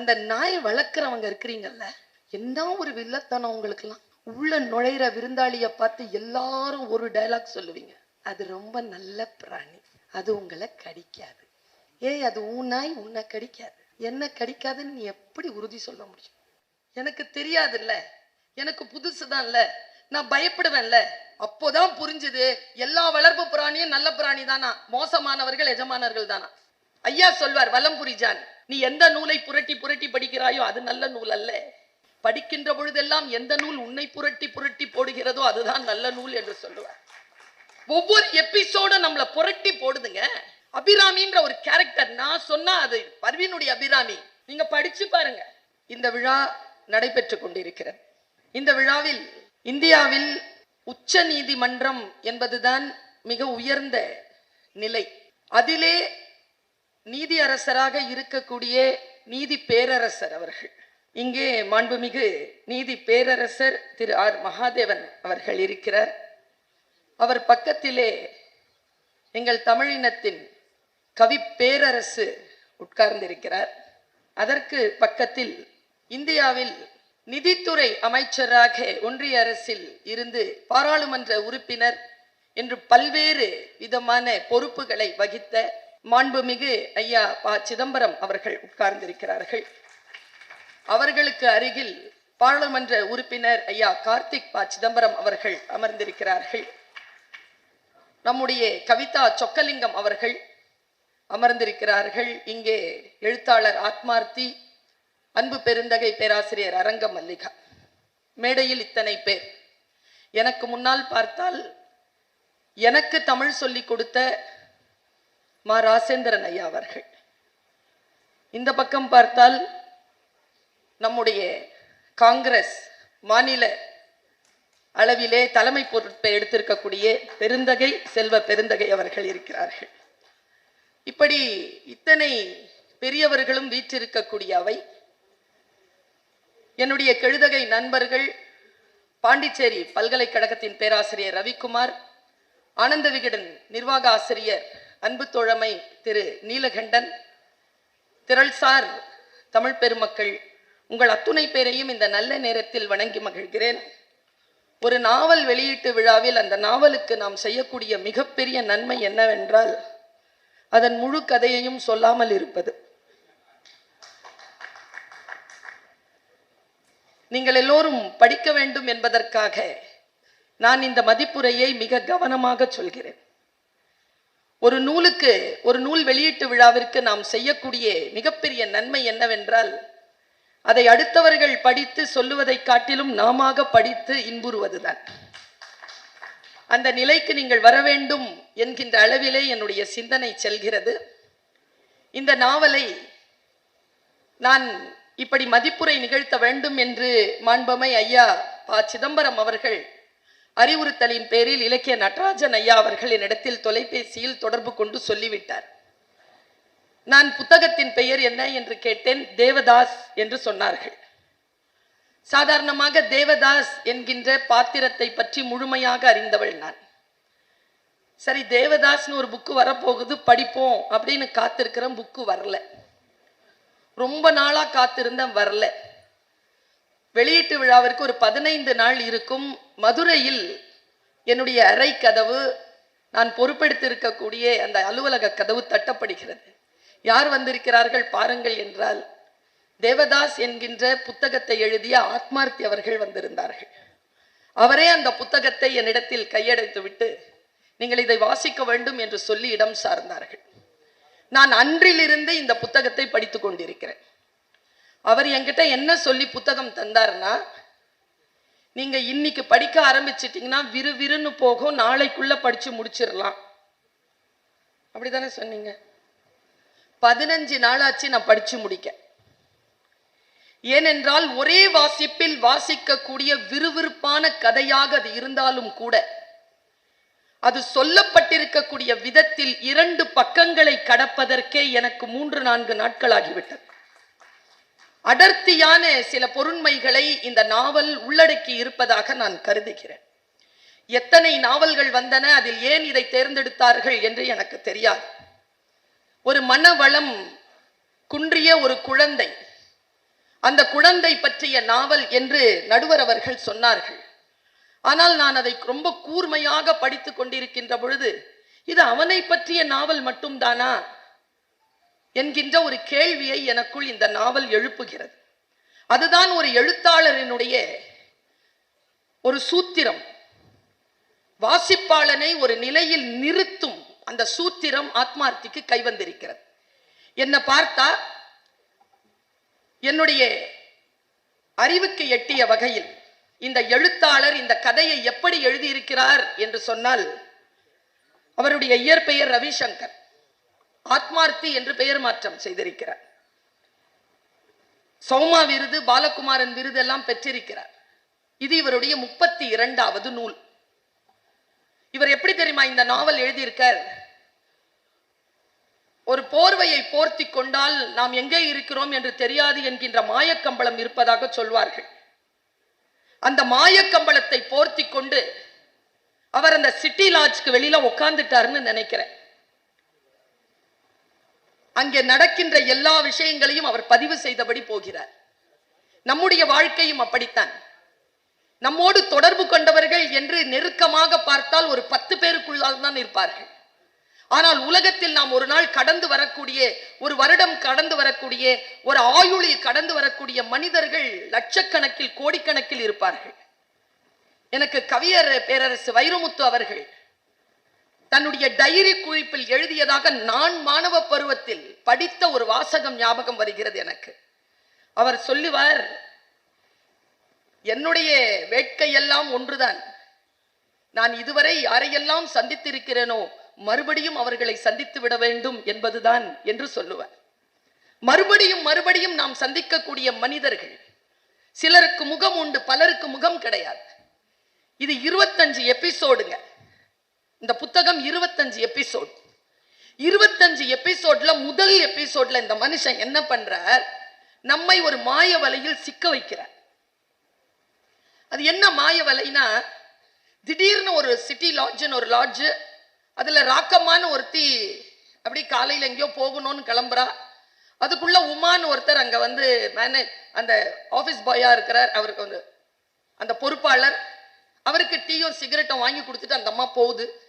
அந்த நாய் வளர்க்குறவங்க இருக்கிறீங்கல்ல என்ன ஒரு வில்லத்தனம் உங்களுக்குலாம் உள்ள நுழையிற விருந்தாளிய பார்த்து எல்லாரும் ஒரு டயலாக் சொல்லுவீங்க. அது ரொம்ப நல்ல பிராணி. அது உங்களை கடிக்காது. ஏய் அது உன் நாய் உன்னை கடிக்காது. என்ன கடிக்காதுன்னு நீ எப்படி உறுதி சொல்ல முடியும்? எனக்கு தெரியாதுல்ல. எனக்கு புதுசுதான்ல நான் பயப்படுவேன்ல. அப்போதான் புரிஞ்சுது. எல்லா வளர்ப்பு பிராணியும் நல்ல பிராணி தானா? மோசமானவர்கள் எஜமானர்கள் தானா? ஐயா சொல்வார் வலம்புரிஜான் நீ எந்த நூலை புரட்டி புரட்டி படிக்கிறாயோ அது நல்ல நூல் அல்ல. படிக்கின்ற பொழுதெல்லாம் எந்த நூல் உன்னை புரட்டி புரட்டி போடுகிறதோ அதுதான் நல்ல நூல் என்று சொல்லுவார். ஒவ்வொரு எபிசோடும் நம்மள புரட்டி போடுதுங்க. அபிராமின்ற ஒரு கேரக்டர் நான் சொன்னா அது பர்வீனுடைய அபிராமி. நீங்க படிச்சு பாருங்க. இந்த விழா நடைபெற்று கொண்டிருக்கிறது. இந்த விழாவில் இந்தியாவில் உச்ச நீதிமன்றம் என்பதுதான் மிக உயர்ந்த நிலை. அதிலே நீதி அரசராக இருக்கக்கூடிய நீதி பேரரசர் அவர்கள். இங்கே மாண்புமிகு நீதி பேரரசர் திரு ஆர். மகாதேவன் அவர்கள் இருக்கிறார். அவர் பக்கத்திலே எங்கள் தமிழினத்தின் கவி பேரரசு உட்கார்ந்திருக்கிறார். அதற்கு பக்கத்தில் இந்தியாவில் நிதித்துறை அமைச்சராக ஒன்றிய அரசில் இருந்து பாராளுமன்ற உறுப்பினர் என்று பல்வேறு விதமான பொறுப்புகளை வகித்த மாண்புமிகு ஐயா ப. சிதம்பரம் அவர்கள் உட்கார்ந்திருக்கிறார்கள். அவர்களுக்கு அருகில் பாராளுமன்ற உறுப்பினர் ஐயா கார்த்திக் ப. சிதம்பரம் அவர்கள் அமர்ந்திருக்கிறார்கள். நம்முடைய கவிதா சொக்கலிங்கம் அவர்கள் அமர்ந்திருக்கிறார்கள். இங்கே எழுத்தாளர் ஆத்மார்த்தி அன்பு பெருந்தகை பேராசிரியர் அரங்க மல்லிகா மேடையில் இத்தனை பேர். எனக்கு முன்னால் பார்த்தால் எனக்கு தமிழ் சொல்லிக் கொடுத்த மா ராசேந்திரன் ஐயா அவர்கள். இந்த பக்கம் பார்த்தால் நம்முடைய காங்கிரஸ் மாநில அளவிலே தலைமை பொறுப்பை எடுத்திருக்கக்கூடிய பெருந்தகை செல்வ பெருந்தகை அவர்கள் இருக்கிறார்கள். இப்படி இத்தனை பெரியவர்களும் வீற்றிருக்கக்கூடிய அவை என்னுடைய கெழுதகை நண்பர்கள் பாண்டிச்சேரி பல்கலைக்கழகத்தின் பேராசிரியர் ரவிக்குமார் ஆனந்த விகடன் நிர்வாக ஆசிரியர் அன்பு தோழமை திரு நீலகண்டன் திரள்சார் தமிழ் பெருமக்கள் உங்கள் அத்துணை பேரையும் இந்த நல்ல நேரத்தில் வணங்கி மகிழ்கிறேன். ஒரு நாவல் வெளியீட்டு விழாவில் அந்த நாவலுக்கு நாம் செய்யக்கூடிய மிகப்பெரிய நன்மை என்னவென்றால் அதன் முழு கதையையும் சொல்லாமல் இருப்பது. நீங்கள் எல்லோரும் படிக்க வேண்டும் என்பதற்காக நான் இந்த மதிப்புரையை மிக கவனமாக சொல்கிறேன். ஒரு நூலுக்கு ஒரு நூல் வெளியீட்டு விழாவிற்கு நாம் செய்யக்கூடிய மிகப்பெரிய நன்மை என்னவென்றால் அதை அடுத்தவர்கள் படித்து சொல்லுவதை காட்டிலும் நாம படித்து இன்புறுவதுதான். அந்த நிலைக்கு நீங்கள் வர வேண்டும் என்கின்ற அளவிலே என்னுடைய சிந்தனை செல்கிறது. இந்த நாவலை நான் இப்படி மதிப்புரை நிகழ்த்த வேண்டும் என்று மாண்பமை ஐயா ப. சிதம்பரம் அவர்கள் அறிவுறுத்தலின் பேரில் இலக்கிய நடராஜன் ஐயா அவர்கள் என்னிடத்தில் தொலைபேசியில் தொடர்பு கொண்டு சொல்லிவிட்டார். நான் புத்தகத்தின் பெயர் என்ன என்று கேட்டேன் தேவதாஸ் என்று சொன்னார்கள். சாதாரணமாக தேவதாஸ் என்கின்ற பாத்திரத்தை பற்றி முழுமையாக அறிந்தவள் நான். சரி தேவதாஸ்னு ஒரு புக்கு வரப்போகுது படிப்போம் அப்படின்னு காத்திருக்கிறேன் புக்கு வரல. ரொம்ப நாளா காத்திருந்தேன் வரல. வெளியீட்டு விழாவிற்கு ஒரு பதினைந்து நாள் இருக்கும். மதுரையில் என்னுடைய அறை கதவு நான் பொறுப்பெடுத்திருக்கக்கூடிய அந்த அலுவலக கதவு தட்டப்படுகிறது. யார் வந்திருக்கிறார்கள் பாருங்கள் என்றால் தேவதாஸ் என்கின்ற புத்தகத்தை எழுதிய ஆத்மார்த்தி அவர்கள் வந்திருந்தார்கள். அவரே அந்த புத்தகத்தை என்னிடத்தில் கையடைத்துவிட்டு நீங்கள் இதை வாசிக்க வேண்டும் என்று சொல்லி இடம் சார்ந்தார்கள். நான் அன்றிலிருந்து இந்த புத்தகத்தை படித்து கொண்டிருக்கிறேன். அவர் என்கிட்ட என்ன சொல்லி புத்தகம் தந்தார்னா நீங்க இன்னைக்கு படிக்க ஆரம்பிச்சிட்டீங்கன்னா விறுவிறுன்னு போகும். நாளைக்குள்ள படிச்சு முடிச்சிடலாம் அப்படிதானே சொன்னீங்க? பதினஞ்சு நாளாச்சு நான் படிச்சு முடிக்க. ஏனென்றால் ஒரே வாசிப்பில் வாசிக்கக்கூடிய விறுவிறுப்பான கதையாக அது இருந்தாலும் கூட அது சொல்லப்பட்டிருக்கக்கூடிய விதத்தில் இரண்டு பக்கங்களை கடப்பதற்கே எனக்கு மூன்று நான்கு நாட்கள் ஆகிவிட்டது. அடர்த்தியான சில பொருண்மைகளை இந்த நாவல் உள்ளடக்கி இருப்பதாக நான் கருதுகிறேன். எத்தனை நாவல்கள் வந்தன அதில் ஏன் இதை தேர்ந்தெடுத்தார்கள் என்று எனக்கு தெரியாது. ஒரு மனவளம் குன்றிய ஒரு குழந்தை அந்த குழந்தை பற்றிய நாவல் என்று நடுவர் அவர்கள் சொன்னார்கள். ஆனால் நான் அதை ரொம்ப கூர்மையாக படித்துக் கொண்டிருக்கின்ற பொழுது இது அவனை பற்றிய நாவல் மட்டும்தானா என்கின்ற ஒரு கேள்வியை எனக்குள் இந்த நாவல் எழுப்புகிறது. அதுதான் ஒரு எழுத்தாளரினுடைய ஒரு சூத்திரம். வாசிப்பாளனை ஒரு நிலையில் நிறுத்தும் அந்த சூத்திரம் ஆத்மார்த்திக்கு கைவந்திருக்கிறது என்ன பார்த்தா என்னுடைய அறிவுக்கு எட்டிய வகையில் இந்த எழுத்தாளர் இந்த கதையை எப்படி எழுதியிருக்கிறார் என்று சொன்னால் அவருடைய இயற்பெயர் ரவிசங்கர். ஆத்மார்த்தி என்று பெயர் மாற்றம் செய்திருக்கிறார். சௌமா விருது பாலகுமாரன் விருது எல்லாம் பெற்றிருக்கிறார். இது இவருடைய முப்பத்தி இரண்டாவது நூல். இவர் எப்படி தெரியுமா இந்த நாவல் எழுதியிருக்கார்? ஒரு போர்வையை போர்த்தி கொண்டால் நாம் எங்கே இருக்கிறோம் என்று தெரியாது என்கின்ற மாயக்கம்பளம் இருப்பதாக சொல்வார்கள். அந்த மாயக்கம்பளத்தை போர்த்தி கொண்டு அவர் அந்த சிட்டி லாட்ஜ்க்கு வெளியில உட்கார்ந்துட்டாருன்னு நினைக்கிறேன். அங்கே நடக்கின்ற எல்லா விஷயங்களையும் அவர் பதிவு செய்தபடி போகிறார். நம்முடைய வாழ்க்கையும் அப்படித்தான். நம்மோடு தொடர்பு கொண்டவர்கள் என்று நெருக்கமாக பார்த்தால் ஒரு பத்து பேருக்குள்ளால் தான் இருப்பார்கள். ஆனால் உலகத்தில் நாம் ஒரு நாள் கடந்து வரக்கூடிய ஒரு வருடம் கடந்து வரக்கூடிய ஒரு ஆயுளில் கடந்து வரக்கூடிய மனிதர்கள் லட்சக்கணக்கில் கோடிக்கணக்கில் இருப்பார்கள். எனக்கு கவியர் பேரரசு வைரமுத்து அவர்கள் தன்னுடைய டைரி குறிப்பில் எழுதியதாக நான் மாணவ பருவத்தில் படித்த ஒரு வாசகம் ஞாபகம் வருகிறது எனக்கு. அவர் சொல்லுவார் என்னுடைய வேட்கையெல்லாம் ஒன்றுதான். நான் இதுவரை யாரையெல்லாம் சந்தித்திருக்கிறேனோ மறுபடியும் அவர்களை சந்தித்து விட வேண்டும் என்பதுதான் என்று சொல்லுவார். மறுபடியும் மறுபடியும் நாம் சந்திக்கக்கூடிய மனிதர்கள் சிலருக்கு முகம் உண்டு பலருக்கு முகம் கிடையாது. இது இருபத்தஞ்சு எபிசோடுங்க. இந்த புத்தகம் இருபத்தஞ்சு எபிசோட் இருபத்தஞ்சு எபிசோட்ல முதல் எபிசோட்ல இந்த மனுஷன் என்ன பண்றார்? நம்மை ஒரு மாய வலையில் சிக்க வைக்கிறார். அது என்ன மாய வலைனா திடீர்னு ஒரு சிட்டி லாட்ஜ்னு ஒரு லாட்ஜ் அதுல ராக்கமான ஒருத்தி அப்படி காலையில எங்கேயோ போகணும்னு கிளம்புறா. அதுக்குள்ள உமான்னு ஒருத்தர் அங்க வந்து மேனே அந்த ஆபீஸ் பாயா இருக்கிறார். அவருக்கு வந்து அந்த பொறுப்பாளர். அவருக்கு டீயும் சிகரெட்டும் வாங்கி கொடுத்துட்டு அந்த அம்மா போகுது.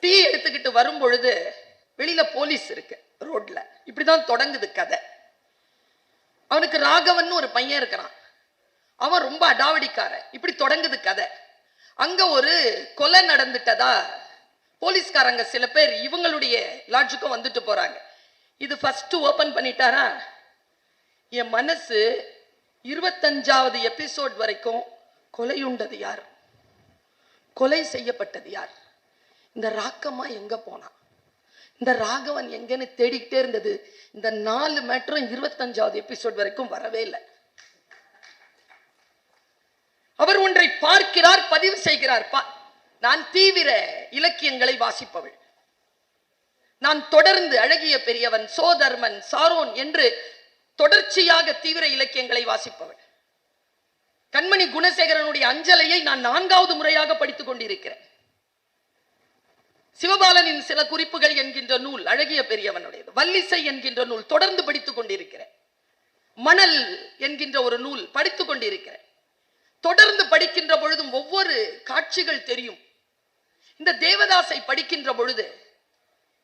டீ எடுத்துக்கிட்டு வரும் பொழுது வெளியில போலீஸ் இருக்கு ரோட்ல. இப்படிதான் தொடங்குது கதை. அவனுக்கு ராகவன் ஒரு பையன் இருக்கிறான். அவன் ரொம்ப அடாவடிக்காரன். இப்படி தொடங்குது கதை. அங்க ஒரு கொலை நடந்துட்டதா போலீஸ்காரங்க சில பேர் இவங்களுடைய லாட்ஜுக்கும் வந்துட்டு போறாங்க. இது ஃபர்ஸ்ட் ஓபன் பண்ணிட்டாரா? என் மனசு இருபத்தஞ்சாவது எபிசோட் வரைக்கும் கொலையுண்டது யார்? கொலை செய்யப்பட்டது யார்? இந்த ராக்கம்மா எங்க போனா? இந்த ராகவன் எங்கன்னு தேடிக்கிட்டே இருந்தது. இந்த நாலு மேட்டரும் இருபத்தஞ்சாவது எபிசோட் வரைக்கும் வரவே இல்லை. அவர் ஒன்றை பார்க்கிறார் பதிவு செய்கிறார். பா நான் தீவிர இலக்கியங்களை வாசிப்பவள். நான் தொடர்ந்து அழகிய பெரியவன் சோதர்மன் சாரோன் என்று தொடர்ச்சியாக தீவிர இலக்கியங்களை வாசிப்பவள். கண்மணி குணசேகரனுடைய அஞ்சலையை நான் நான்காவது முறையாக படித்துக் கொண்டிருக்கிறேன். சிவபாலனின் சில குறிப்புகள் என்கின்ற நூல் அழகிய பெரியவனுடையது. வல்லிசை என்கின்ற நூல் தொடர்ந்து படித்துக் கொண்டிருக்கிறேன். மணல் என்கின்ற ஒரு நூல் படித்துக் கொண்டிருக்கிறேன். தொடர்ந்து படிக்கின்ற பொழுதும் ஒவ்வொரு காட்சிகள் தெரியும். இந்த தேவதாசை படிக்கின்ற பொழுது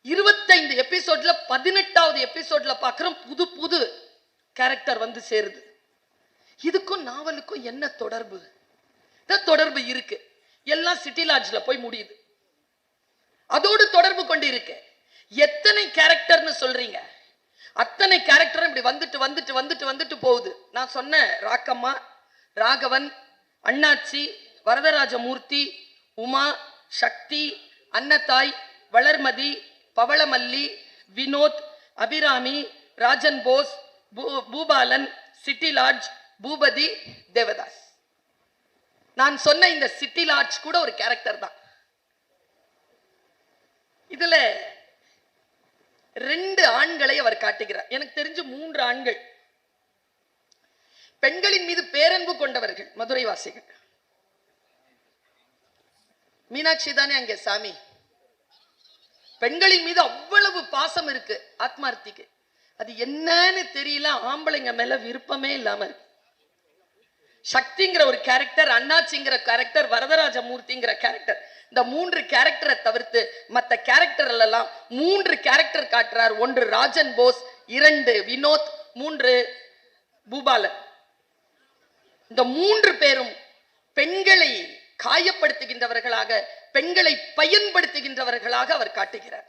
இருபத்தைந்து எபிசோட்ல பதினெட்டாவது எபிசோட்ல பார்க்குறோம் புது புது கேரக்டர் வந்து சேருது. இதுக்கும் நாவலுக்கும் என்ன தொடர்பு? இந்த தொடர்பு இருக்கு. எல்லாம் சிட்டி லாட்ஜில் போய் முடியுது. அதோடு தொடர்பு கொண்டு இருக்கு எத்தனை கேரக்டர்னு சொல்றீங்க? அத்தனை கேரக்டரும் இப்படி வந்துட்டு வந்துட்டு வந்துட்டு வந்துட்டு போகுது. நான் சொன்ன ராக்கம்மா ராகவன் அண்ணாச்சி வரதராஜமூர்த்தி உமா சக்தி அன்னத்தாய் வளர்மதி பவளமல்லி வினோத் அபிராமி ராஜன் போஸ் பூ- பூபாலன் சிட்டி லாட்ஜ் பூபதி தேவதாஸ். நான் சொன்ன இந்த சிட்டி லாட்ஜ் கூட ஒரு கேரக்டர் தான். இதுல ரெண்டு ஆண்களை அவர் காட்டுகிறார். எனக்கு தெரிஞ்சு மூன்று ஆண்கள். பெண்களின் மீது பேரன்பு கொண்டவர்கள் மதுரை வாசிகள் மீனாட்சி தானே அங்கே சாமி? பெண்களின் மீது அவ்வளவு பாசம் இருக்கு ஆத்மார்த்திக்கு. அது என்னன்னு தெரியல ஆம்பளைங்க மேல விருப்பமே இல்லாம இருக்கு. சக்திங்கிற ஒரு கேரக்டர் அண்ணாச்சிங்கிற கேரக்டர் வரதராஜ மூர்த்திங்கிற கேரக்டர் இந்த மூன்று கேரக்டரை தவிர்த்து மற்ற கேரக்டர்ல எல்லாம் மூன்று கேரக்டர் காட்டுறார். ஒன்று ராஜன் போஸ் இரண்டு வினோத் மூன்று பூபாலன். இந்த மூன்று பேரும் பெண்களை காயப்படுத்துகின்றவர்களாக பெண்களை பயன்படுத்துகின்றவர்களாக அவர் காட்டுகிறார்.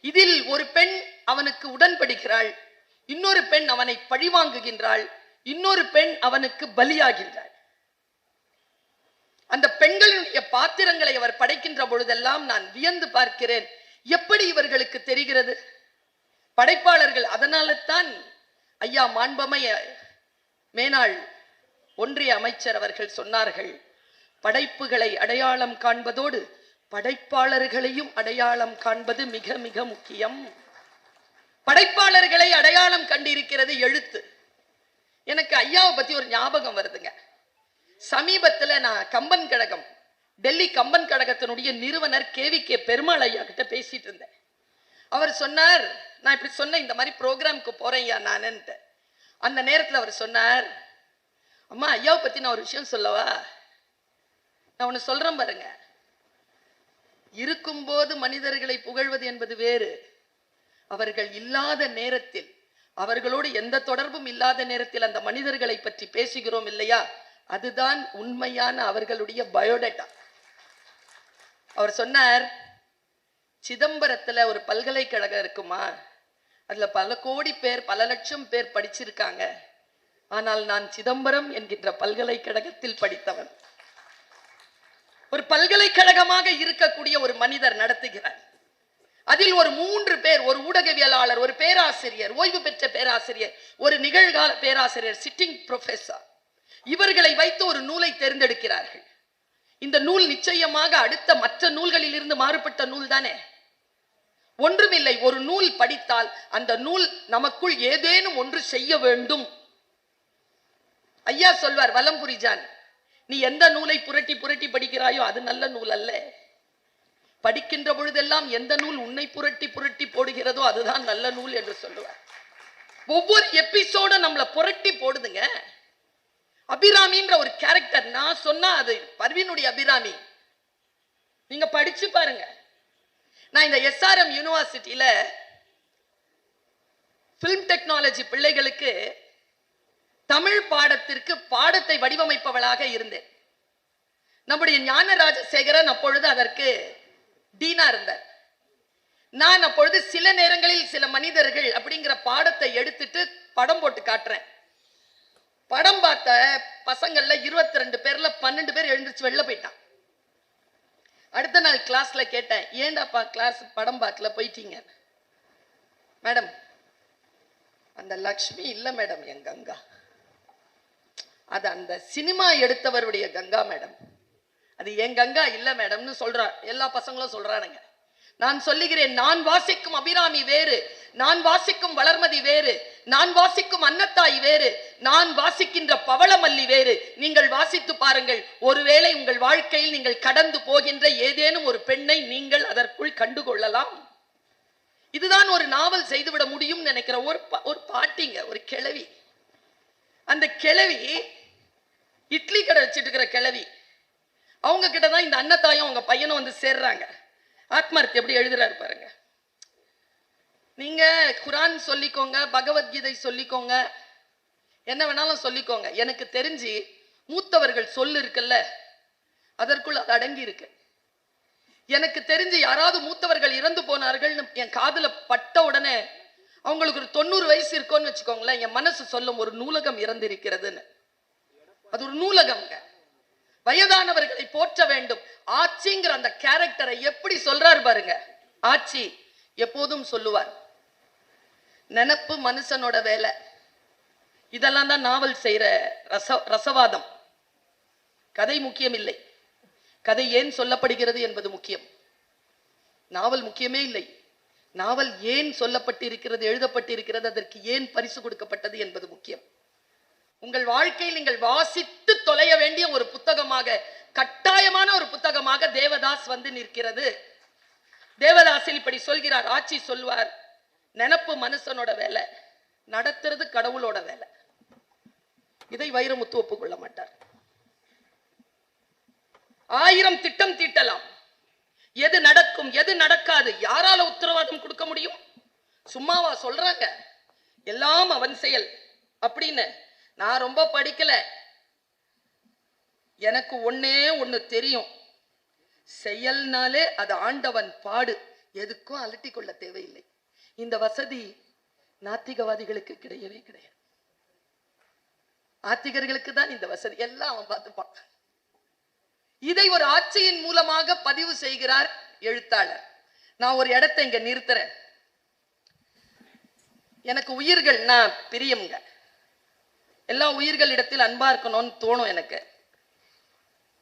இதில் ஒரு பெண் அவனுக்கு உடன்படுகிறாள் இன்னொரு பெண் அவனை பழிவாங்குகின்றாள் இன்னொரு பெண் அவனுக்கு பலியாகின்றாள். அந்த பெண்களினுடைய பாத்திரங்களை அவர் படைக்கின்ற பொழுதெல்லாம் நான் வியந்து பார்க்கிறேன். எப்படி இவர்களுக்கு தெரிகிறது? படைப்பாளர்கள் அதனால தான் ஐயா மாண்பமைய மேனாள் ஒன்றிய அமைச்சர் அவர்கள் சொன்னார்கள் படைப்புகளை அடையாளம் காண்பதோடு படைப்பாளர்களையும் அடையாளம் காண்பது மிக மிக முக்கியம். படைப்பாளர்களை அடையாளம் கண்டிருக்கிறது எழுத்து. எனக்கு ஐயாவை பத்தி ஒரு ஞாபகம் வருதுங்க. சமீபத்தில் நான் கம்பன் கழகம் டெல்லி கம்பன் கழகத்தினுடைய நிறுவனர் கேவி கே பெருமாள் ஐயா கிட்ட பேசிட்டு இருந்தேன். அவர் சொன்னார் நான் இப்படி சொன்னேன் இந்த மாதிரி ப்ரோக்ராம்க்கு போறேன் ஐயா நானுன்ட்டு. அந்த நேரத்தில் அவர் சொன்னார் அம்மா ஐயாவை பத்தி நான் ஒரு விஷயம் சொல்லவா? நான் ஒன்று சொல்றேன் பாருங்க. இருக்கும்போது மனிதர்களை புகழ்வது என்பது வேறு. அவர்கள் இல்லாத நேரத்தில் அவர்களோடு எந்த தொடர்பும் இல்லாத நேரத்தில் அந்த மனிதர்களை பற்றி பேசுகிறோம் இல்லையா? அதுதான் உண்மையான அவர்களுடைய பயோடேட்டா. அவர் சொன்னார் சிதம்பரத்துல ஒரு பல்கலைக்கழகம் இருக்குமா? அதுல பல கோடி பேர் பல லட்சம் பேர் படிச்சிருக்காங்க. ஆனால் நான் சிதம்பரம் என்கின்ற பல்கலைக்கழகத்தில் படித்தவன். ஒரு பல்கலைக்கழகமாக இருக்கக்கூடிய ஒரு மனிதர் நடத்துகிறார். அதில் ஒரு மூன்று பேர் ஒரு ஊடகவியலாளர் ஒரு பேராசிரியர் ஓய்வு பெற்ற பேராசிரியர் ஒரு நிகழ்கால பேராசிரியர் சிட்டிங் ப்ரொஃபஸர் இவர்களை வைத்து ஒரு நூலை தேர்ந்தெடுக்கிறார்கள். இந்த நூல் நிச்சயமாக அடுத்த மற்ற நூல்களில் இருந்து மாறுபட்ட நூல் தானே? ஒன்றுமில்லை ஒரு நூல் படித்தால் அந்த நூல் நமக்குள் ஏதேனும் ஒன்று செய்ய வேண்டும். ஐயா சொல்வார் வலம்புரிஜான் நீ எந்த நூலை புரட்டி புரட்டி படிக்கிறாயோ அது நல்ல நூல் அல்ல. படிக்கின்ற பொழுதெல்லாம் எந்த நூல் உன்னை புரட்டி புரட்டி போடுகிறதோ அதுதான் நல்ல நூல் என்று சொல்லுவார். ஒவ்வொரு எபிசோடும் நம்மளை புரட்டி போடுதுங்க. அபிராமின்ற ஒரு கேரக்டர் நான் சொன்னா அது பர்வீனுடைய அபிராமி. நீங்க படிச்சு பாருங்க. நான் இந்த எஸ்ஆர்எம் யூனிவர்சிட்டியில பிலிம் டெக்னாலஜி பிள்ளைகளுக்கு தமிழ் பாடத்திற்கு பாடத்தை வடிவமைப்பவளாக இருந்தேன். நம்முடைய ஞான ராஜசேகரன் அப்பொழுது அதற்கு டீனா இருந்தார். நான் அப்பொழுது சில நேரங்களில் சில மனிதர்கள் அப்படிங்கிற பாடத்தை எடுத்துட்டு படம் போட்டு காட்டுறேன். படம் பார்த்த பசங்கள்ல இருபத்தி ரெண்டு பேர்ல பன்னெண்டு பேர் எழுந்திருச்சு வெளில போயிட்டான். அடுத்த நாள் கிளாஸ்ல கேட்டேன் ஏண்டாப்பா கிளாஸ் படம் பார்க்கல போயிட்டீங்க? மேடம் அந்த லக்ஷ்மி இல்ல மேடம் என் கங்கா. அது அந்த சினிமா எடுத்தவருடைய கங்கா மேடம். அது என் கங்கா இல்ல மேடம்னு சொல்றா எல்லா பசங்களும் சொல்றானுங்க. நான் சொல்லுகிறேன் நான் வாசிக்கும் அபிராமி வேறு நான் வாசிக்கும் வளர்மதி வேறு நான் வாசிக்கும் அன்னத்தாய் வேறு நான் வாசிக்கின்ற பவளமல்லி வேறு. நீங்கள் வாசித்து பாருங்கள். ஒருவேளை உங்கள் வாழ்க்கையில் நீங்கள் கடந்து போகின்ற ஏதேனும் ஒரு பெண்ணை நீங்கள் அதற்குள் கண்டுகொள்ளலாம். இதுதான் ஒரு நாவல் செய்துவிட முடியும் நினைக்கிற ஒரு ஒரு பாட்டிங்க ஒரு கிளவி அந்த கிளவி இட்லி கடை வச்சிட்டு இருக்கிற கிளவி அவங்க கிட்ட தான் இந்த அன்னத்தாயும் அவங்க பையனும் வந்து சேர்றாங்க. ஆத்மார்த்தி எப்படி எழுதுறாரு பாருங்க. நீங்க குரான் சொல்லிக்கோங்க பகவத்கீதை சொல்லிக்கோங்க என்ன வேணாலும் சொல்லிக்கோங்க. எனக்கு தெரிஞ்சு மூத்தவர்கள் சொல்லு இருக்குல்ல? அதற்குள் அது அடங்கி இருக்கு. எனக்கு தெரிஞ்சு யாராவது மூத்தவர்கள் இறந்து போனார்கள்னு என் காதுல பட்ட உடனே அவங்களுக்கு ஒரு தொண்ணூறு வயசு இருக்கோன்னு வச்சுக்கோங்களேன். என் மனசு சொல்லும் ஒரு நூலகம் இறந்திருக்கிறதுன்னு. அது ஒரு நூலகம்ங்க. வயதானவர்களை போற்ற வேண்டும். ஆட்சிங்கிற அந்த கேரக்டரை எப்படி சொல்றாரு பாருங்க. ஆட்சி எப்போதும் சொல்லுவார். நினப்பு மனுஷனோட வேலை. இதெல்லாம் தான் நாவல் செய்கிற ரச ரசவாதம். கதை முக்கியம் இல்லை கதை ஏன் சொல்லப்படுகிறது என்பது முக்கியம். நாவல் முக்கியமே இல்லை. நாவல் ஏன் சொல்லப்பட்டிருக்கிறது எழுதப்பட்டிருக்கிறது அதற்கு ஏன் பரிசு கொடுக்கப்பட்டது என்பது முக்கியம். உங்கள் வாழ்க்கையில் நீங்கள் வாசித்து தொலைய வேண்டிய ஒரு புத்தகமாக கட்டாயமான ஒரு புத்தகமாக தேவதாஸ் வந்து நிற்கிறது. தேவதாசில் இப்படி சொல்கிறார் ஆட்சி சொல்வார் நினப்பு மனுஷனோட வேலை. நடத்துறது கடவுளோட வேலை. இதை வைரமுத்து ஒப்புக்கொள்ள மாட்டார். ஆயிரம் திட்டம் தீட்டலாம். எது நடக்கும் எது நடக்காது யாரால உத்தரவாதம் கொடுக்க முடியும்? சும்மாவா சொல்றாங்க. எல்லாம் அவன் செயல். அப்படின்னு நான் ரொம்ப படிக்கல. எனக்கு ஒன்னே ஒண்ணு தெரியும். செயல்னாலே அது ஆண்டவன் பாடு. எதுக்கும் அலட்டி கொள்ள தேவையில்லை. இந்த வசதி நாத்திகவாதிகளுக்கு கிடையவே கிடையாது. ஆத்திகர்களுக்கு தான் இந்த வசதி. எல்லாம் அவன் பார்த்துப்பான் இதை ஒரு ஆட்சியின் மூலமாக பதிவு செய்கிறார் எழுத்தாளர். நான் ஒரு இடத்தை இங்க நிறுத்துறேன். எனக்கு உயிர்கள் நான் பிரியம்ங்க. எல்லா உயிர்களிடத்தில் அன்பா இருக்கணும்னு தோணும் எனக்கு.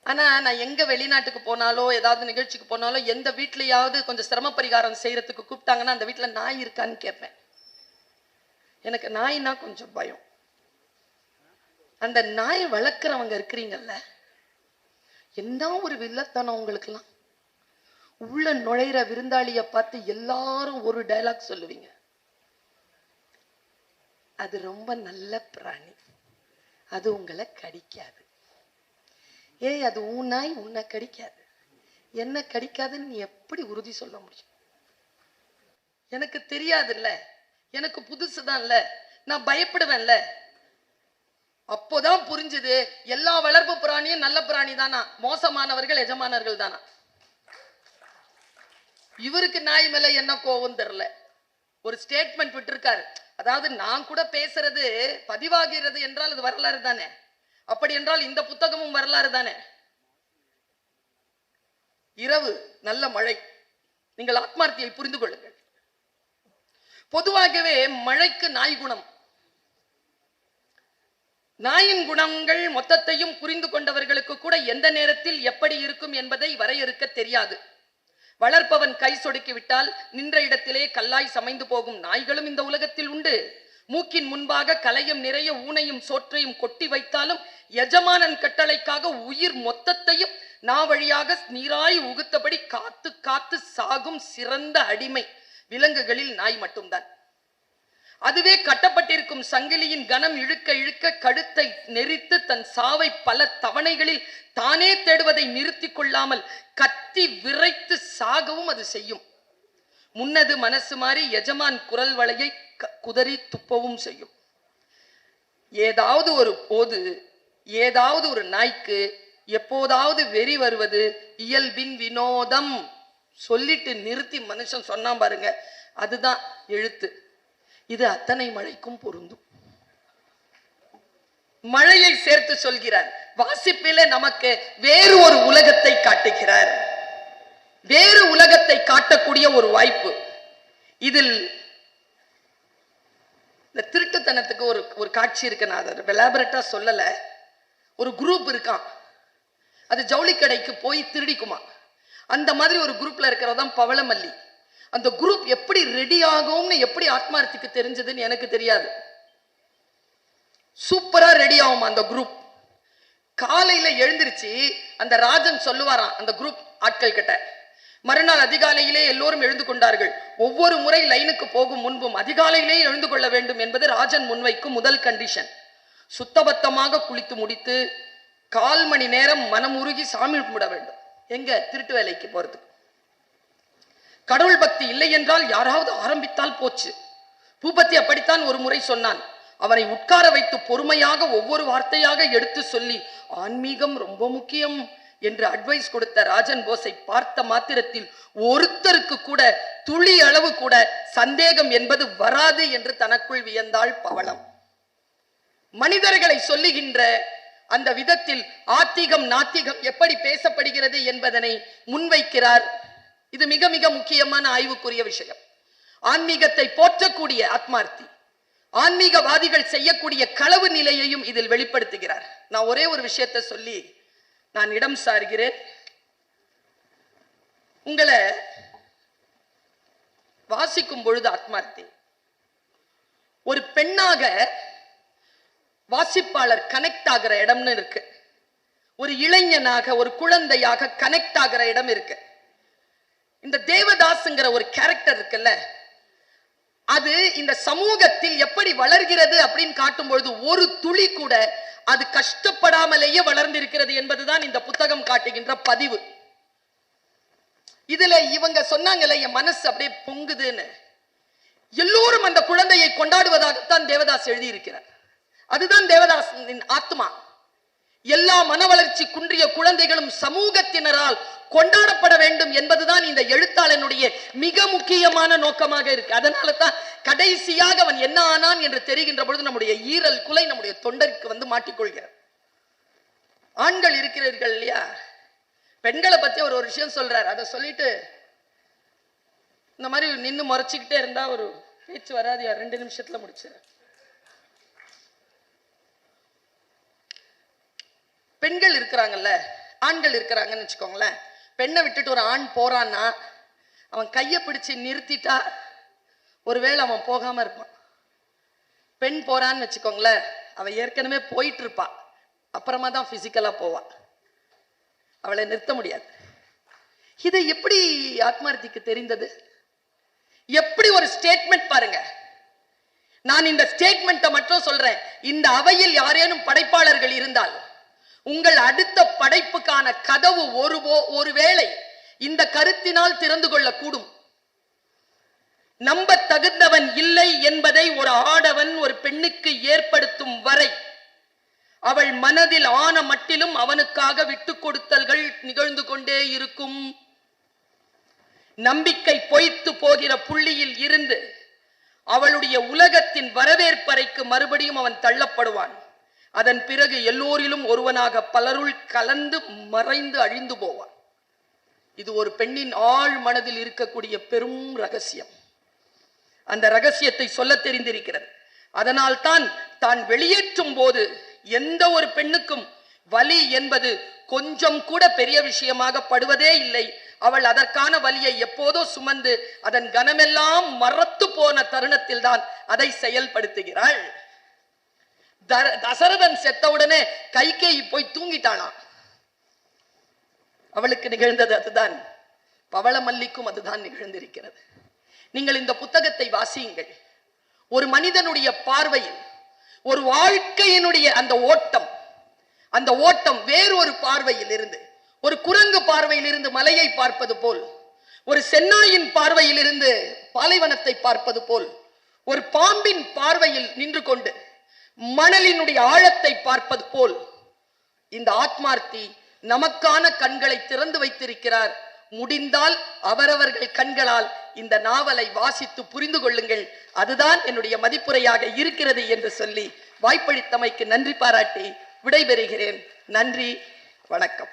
ஆனா நான் எங்க வெளிநாட்டுக்கு போனாலோ ஏதாவது நிகழ்ச்சிக்கு போனாலோ எந்த வீட்லயாவது கொஞ்சம் சிரம பரிகாரம் செய்யறதுக்கு கூப்பிட்டாங்கன்னா அந்த வீட்டுல நாய் இருக்கான்னு கேட்பேன். எனக்கு நாய்னா கொஞ்சம் பயம். அந்த நாய் வளர்க்குறவங்க இருக்கிறீங்கல்ல என்ன ஒரு வில்லத்தனம் உங்களுக்குலாம் உள்ள நுழையிற விருந்தாளிய பார்த்து எல்லாரும் ஒரு டயலாக் சொல்லுவீங்க. அது ரொம்ப நல்ல பிராணி. அது உங்களை கடிக்காது. ஏய் அது உன் நாய் உன்னை கடிக்காது. என்ன கடிக்காதுன்னு நீ எப்படி உறுதி சொல்ல முடியும்? எனக்கு தெரியாதுல்ல. எனக்கு புதுசுதான்ல. நான் பயப்படுவேன்ல. அப்போதான் புரிஞ்சுது எல்லா வளர்ப்பு பிராணியும் நல்ல பிராணி தானா மோசமானவர்கள் எஜமானர்கள் தானா இவருக்கு நாய் மேல என்ன கோவம் தெரியல. ஒரு ஸ்டேட்மெண்ட் விட்டுருக்காரு. அதாவது நான் கூட பேசுறது பதிவாகிறது என்றால் அது வரலாறு தானே? அப்படி என்றால் இந்த புத்தகமும் வரலாறு தானே? இரவு நல்ல மழை. நீங்கள் ஆத்மார்த்தியை புரிந்து கொள்ளுங்கள். பொதுவாகவே மழைக்கு நாய் குணம். நாயின் குணங்கள் மொத்தத்தையும் புரிந்து கொண்டவர்களுக்கு கூட எந்த நேரத்தில் எப்படி இருக்கும் என்பதை வரையறுக்க தெரியாது. வளர்ப்பவன் கை சொடுக்கிவிட்டால் நின்ற இடத்திலே கல்லாய் சமைந்து போகும் நாய்களும் இந்த உலகத்தில் உண்டு. மூக்கின் முன்பாக கலையும் நிறைய ஊனையும் சோற்றையும் கொட்டி வைத்தாலும் எஜமானன் கட்டளைக்காக உயிர் மொத்தத்தையும் நா வழியாக நீராய் உகுத்தபடி காத்து காத்து சாகும் சிறந்த அடிமை. விலங்குகளில் நாய் மட்டும்தான். அதுவே கட்டப்பட்டிருக்கும் சங்கிலியின் கனம் இழுக்க இழுக்க கழுத்தை நெரித்து தன் சாவை பல தவணைகளில் தானே தேடுவதை நிறுத்தி கொள்ளாமல் கத்தி விரைத்து சாகவும் அது செய்யும். முன்னது மனசு மாறி எஜமான் குரல் வளையை க- குதறி துப்பவும் செய்யும். ஏதாவது ஒரு போது ஏதாவது ஒரு நாய்க்கு எப்போதாவது வெறி வருவது இயல்பின் வினோதம். சொல்லிட்டு நிறுத்தி மனுஷன் சொன்னான் பாருங்க அதுதான் எழுத்து. இது அத்தனை மழைக்கும் பொருந்தும். மழையை சேர்த்து சொல்கிறார். வாசிப்பில நமக்கு வேறு ஒரு உலகத்தை காட்டுகிறார். வேறு உலகத்தை காட்டக்கூடிய ஒரு வாய்ப்பு. இதில் இந்த திருட்டுத்தனத்துக்கு ஒரு ஒரு காட்சி இருக்கு. நான் அதை வெலாபரேட்டா சொல்லல. ஒரு குரூப் இருக்கான். அது ஜவுளி கடைக்கு போய் திருடிக்குமா அந்த மாதிரி ஒரு குரூப்ல இருக்கிறதான் பவளமல்லி. அந்த குரூப் எப்படி ரெடி ஆகும்னு எப்படி ஆத்மார்த்திக்கு தெரிஞ்சதுன்னு எனக்கு தெரியாது. சூப்பரா ரெடி ஆகும் அந்த குரூப்? காலையில எழுந்திருச்சு அந்த ராஜன் சொல்லுவாராம் அந்த குரூப் ஆட்கள் கிட்ட மறுநாள் அதிகாலையிலே எல்லோரும் எழுந்து கொண்டார்கள். ஒவ்வொரு முறை லைனுக்கு போகும் முன்பும் அதிகாலையிலே எழுந்து கொள்ள வேண்டும் என்பது ராஜன் முன்வைக்கும் முதல் கண்டிஷன் சுத்தபத்தமாக குளித்து முடித்து கால் மணி நேரம் மனம் உருகி சாமி கும்பிட வேண்டும். எங்க திருட்டு வேலைக்கு போறது கடவுள் பக்தி இல்லை என்றால் யாராவது ஆரம்பித்தால் போச்சு. பூபத்தி அப்படித்தான் ஒரு முறை சொன்னான். அவனை உட்கார வைத்து பொறுமையாக ஒவ்வொரு வார்த்தையாக எடுத்து சொல்லி ஆன்மீகம் ரொம்ப முக்கியம் என்று அட்வைஸ் கொடுத்த ராஜன் போஸை பார்த்த மாத்திரத்தில் ஒருத்தருக்கு கூட துளி அளவு கூட சந்தேகம் என்பது வராது என்று தனக்குள் வியந்தாள் பவளம். மனிதர்களை சொல்லுகின்ற அந்த விதத்தில் ஆத்திகம் நாத்திகம் எப்படி பேசப்படுகிறது என்பதனை முன்வைக்கிறார். இது மிக மிக முக்கியமான ஆய்வுக்குரிய விஷயம். ஆன்மீகத்தை போற்றக்கூடிய ஆத்மார்த்தி ஆன்மீகவாதிகள் செய்யக்கூடிய களவு நிலையையும் இதில் வெளிப்படுத்துகிறார். நான் ஒரே ஒரு விஷயத்தை சொல்லி நான் இடம் சார்கிறேன். உங்களை வாசிக்கும் பொழுது ஆத்மார்த்தி ஒரு பெண்ணாக வாசிப்பாளர் கனெக்ட் ஆகிற இடம்னு இருக்கு. ஒரு இளைஞனாக ஒரு குழந்தையாக கனெக்ட் ஆகிற இடம் இருக்கு. இந்த தேவதாஸ்ங்கிற ஒரு கேரக்டர் இருக்குல்ல அது இந்த சமூகத்தில் எப்படி வளர்கிறது அப்படின்னு காட்டும் பொழுது ஒரு துளி கூட அது கஷ்டப்படாமலேயே வளர்ந்திருக்கிறது என்பதுதான் இந்த புத்தகம் காட்டுகின்ற பதிவு. இதுல இவங்க சொன்னாங்கல்ல என் மனசு அப்படியே பொங்குதுன்னு. எல்லோரும் அந்த குழந்தையை கொண்டாடுவதாகத்தான் தேவதாஸ் எழுதியிருக்கிறார். அதுதான் தேவதாசின் ஆத்மா. எல்லா மன வளர்ச்சி குன்றிய குழந்தைகளும் சமூகத்தினரால் கொண்டாடப்பட வேண்டும் என்பதுதான் இந்த எழுத்தாளனுடைய மிக முக்கியமான நோக்கமாக இருக்கு. அதனால தான் கடைசியாக அவன் என்ன ஆனான் என்று தெரிகின்ற பொழுது நம்முடைய ஈரல் குலை நம்முடைய தொண்டருக்கு வந்து மாட்டிக்கொள்கிறார் ஆண்கள் இருக்கிறீர்கள் இல்லையா? பெண்களை பத்தி ஒரு ஒரு விஷயம் சொல்றார். அதை சொல்லிட்டு இந்த மாதிரி நின்று முறைச்சிக்கிட்டே இருந்தா ஒரு பேச்சு வராது. ரெண்டு நிமிஷத்துல முடிச்சிடறேன் பெண்கள் இருக்கிறாங்கல்ல ஆண்கள் இருக்கிறாங்கன்னு வச்சுக்கோங்களேன். பெண்ணை விட்டுட்டு ஒரு ஆண் போறான்னா அவன் கையை பிடிச்சு நிறுத்திட்டா ஒருவேளை அவன் போகாம இருப்பான். பெண் போறான்னு வச்சுக்கோங்களேன் அவன் ஏற்கனவே போயிட்டு இருப்பா அப்புறமா தான் பிசிக்கலா போவா. அவளை நிறுத்த முடியாது. இது எப்படி ஆத்மார்த்திக்கு தெரிந்தது? எப்படி ஒரு ஸ்டேட்மெண்ட் பாருங்க. நான் இந்த ஸ்டேட்மெண்ட்டை மட்டும் சொல்றேன். இந்த அவையில் யாரேனும் படைப்பாளர்கள் இருந்தால் உங்கள் அடுத்த படைப்புக்கான கதவு ஒரு ஒருவேளை இந்த கருத்தினால் திறந்து கொள்ளக்கூடும். நம்ப தகுந்தவன் இல்லை என்பதை ஒரு ஆடவன் ஒரு பெண்ணுக்கு ஏற்படுத்தும் வரை அவள் மனதில் ஆன மட்டிலும் அவனுக்காக விட்டுக் கொடுத்தல்கள் நிகழ்ந்து கொண்டே இருக்கும். நம்பிக்கை பொய்த்து போகிற புள்ளியில் இருந்து அவளுடைய உலகத்தின் வரவேற்பறைக்கு மறுபடியும் அவன் தள்ளப்படுவான். அதன் பிறகு எல்லோரிலும் ஒருவனாக பலருள் கலந்து மறைந்து அழிந்து போவான். இது ஒரு பெண்ணின் ஆழ் மனதில் இருக்கக்கூடிய பெரும் ரகசியம். அந்த ரகசியத்தை சொல்ல தெரிந்திருக்கிறது. அதனால் தான் தான் வெளியேற்றும் போது எந்த ஒரு பெண்ணுக்கும் வலி என்பது கொஞ்சம் கூட பெரிய விஷயமாக படுவதே இல்லை. அவள் அதற்கான வலியை எப்போதோ சுமந்து அதன் கனமெல்லாம் மறத்து போன தருணத்தில் தான் அதை செயல்படுத்துகிறாள். தசரதன் செத்த செத்தவுடனே கைகேயி போய் தூங்கிட்டாளாம். அவளுக்கு நிகழ்ந்தது அதுதான். பவளமல்லிக்கும் அதுதான் நிகழ்ந்திருக்கிறது. நீங்கள் இந்த புத்தகத்தை வாசியுங்கள். ஒரு மனிதனுடைய பார்வையில் ஒரு வாழ்க்கையினுடைய அந்த ஓட்டம் அந்த ஓட்டம் வேறு ஒரு பார்வையில் இருந்து ஒரு குரங்கு பார்வையில் இருந்து மலையை பார்ப்பது போல் ஒரு சென்னாயின் பார்வையில் இருந்து பாலைவனத்தை பார்ப்பது போல் ஒரு பாம்பின் பார்வையில் நின்று கொண்டு மணலினுடைய ஆழத்தை பார்ப்பது போல் இந்த ஆத்மார்த்தி நமக்கான கண்களை திறந்து வைத்திருக்கிறார். முடிந்தால் அவரவர்கள் கண்களால் இந்த நாவலை வாசித்து புரிந்து கொள்ளுங்கள். அதுதான் என்னுடைய மதிப்புரையாக இருக்கிறது என்று சொல்லி வாய்ப்பளித்தமைக்கு நன்றி பாராட்டி விடைபெறுகிறேன். நன்றி வணக்கம்.